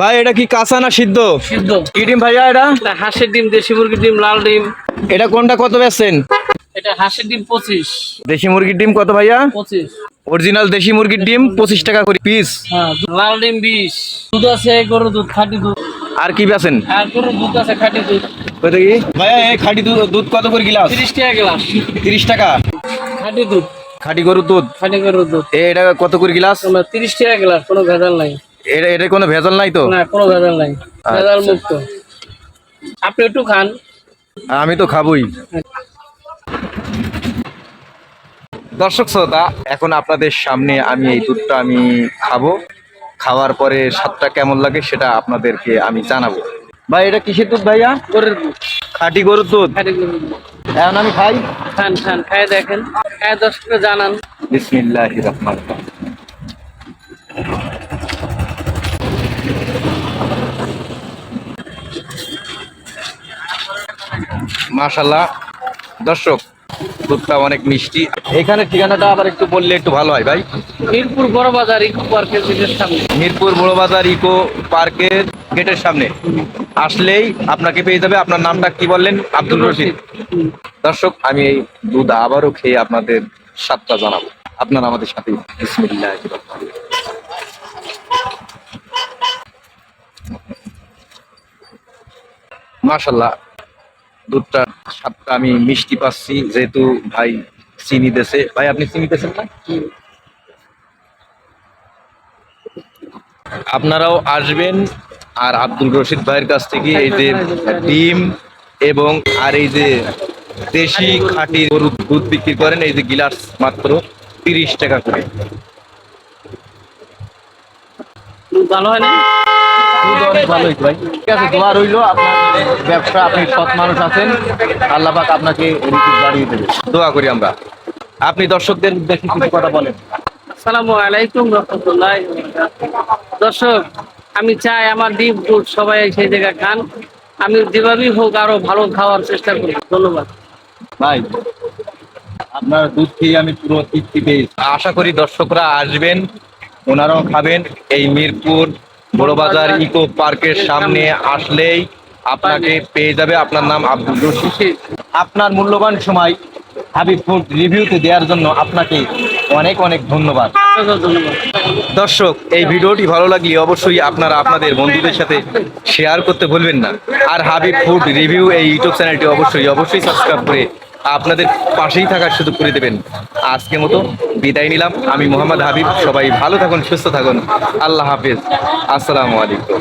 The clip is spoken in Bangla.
ভাই এটা কি কাঁচা না সিদ্ধ? সিদ্ধ। কি ডিম ভাইয়া এটা? হাঁসের ডিম দেশি মুরগির ডিম লাল ডিম। এটা কোনটা কত বেচছেন? এটা হাঁসের ডিম পঁচিশ। দেশি মুরগির ডিম কত ভাইয়া? পঁচিশ। অরিজিনাল দেশি মুরগির ডিম পঁচিশ টাকা করে পিস। হ্যাঁ লাল ডিম বিশ। দুধ আছে গরুর দুধ খাঁটি দুধ। আর কি বেচেন? আর গরুর দুধ আছে খাঁটি দুধ। কত কি? ভাইয়া এই খাঁটি দুধ দুধ কত করে গিলাস? তিরিশ টাকা গ্লাস। তিরিশ টাকা? খাঁটি দুধ। খাঁটি গরুর দুধ? খাঁটি গরুর দুধ। এটা কত করে গিলাস? তিরিশ টাকা গ্লাস কোনো ভেজাল নাই। এটা এটা কোনো ভেজাল নাই তো? না কোনো ভেজাল নাই। ভেজাল মুক্ত আপনি একটু খান। আমি তো খাবই। দর্শক শ্রোতা এখন আপনাদের সামনে আমি এই দুধটা আমি খাব। খাওয়ার পরে স্বাদটা কেমন লাগে সেটা আপনাদেরকে আমি জানাব। ভাই এটা কিসের দুধ ভাইয়া? গরুর দুধ। খাঁটি গরুর দুধ? এখন আমি খাই। খান খান খায় দেখেন। খায় দর্শককে জানান। বিসমিল্লাহ রহমান মাশাল্লাহ দর্শক দুধটা অনেক মিষ্টি। এখানে ঠিকানাটা আবার একটু বললে একটু ভালো হয় ভাই। মিরপুর বড় বাজার ইকো পার্কের গেটের সামনে। মিরপুর বড় বাজার ইকো পার্কের গেটের সামনে। আসলেই আপনাকে পেয়ে যাবে আপনার নামটা কি বললেন? আব্দুল রশিদ। দর্শক আমি এই দুধ আবারও খেয়ে আপনাদের স্বাদটা জানাব। আপনারা আমাদের সাথে বিসমিল্লাহ মাশাল্লাহ দুধটা স্বাদটা আমি মিষ্টি পাচ্ছি যেহেতু ভাই চিনি দেশে ভাই আপনি চিনি দেশেন না? আপনারাও আসবেন আর আব্দুল রশিদ ভাইয়ের কাছ থেকে এই যে ডিম এবং আর এই যে দেশি খাঁটি গরুর দুধ বিক্রি করেন এই যে গিলাস মাত্র তিরিশ টাকা করে। ভালো হয় না দুধ অনেক ভালো হয়েছে ভাই। ঠিক আছে দোয়া রইল আপনার। ব্যবসা আপনি সৎ মানুষ আছেন আল্লাহ পাক আপনাকে রিজিক বাড়িয়ে দেবে। দোয়া করি আমরা। আপনি দর্শকদের উদ্দেশ্যে কিছু কথা বলেন। আসসালামু আলাইকুম রহমতুল্লাহ। দর্শক আমি চাই আমার ডিম দুধ সবাই সেই জায়গায় খান। আমি যেভাবেই হোক আরও ভালো খাওয়ার চেষ্টা করি। ধন্যবাদ। ভাই আপনার দুধ খেয়ে আমি পুরো তৃপ্তি পেয়েছি। আশা করি দর্শকরা আসবেন ওনারাও খাবেন। এই মিরপুর বড়বাজার ইকো পার্কের সামনে আসলেই আপনাকে পেয়ে যাবে আপনার নাম আব্দুল রশিদ। আপনার মূল্যবান সময় হাবিব ফুড রিভিউতে দেওয়ার জন্য আপনাকে অনেক অনেক ধন্যবাদ। দর্শক, এই ভিডিওটি ভালো লাগলে অবশ্যই আপনারা আপনাদের বন্ধুদের সাথে শেয়ার করতে ভুলবেন না। আর হাবিব ফুড রিভিউ এই ইউটিউব চ্যানেলটি অবশ্যই অবশ্যই সাবস্ক্রাইব করে আপনাদের পাশেই থাকার সুযোগ করে দেবেন। আজকে মতো বিদায় নিলাম। আমি মোহাম্মদ হাবিব, সবাই ভালো থাকুন, সুস্থ থাকুন। আল্লাহ হাফিজ। আসসালামু আলাইকুম।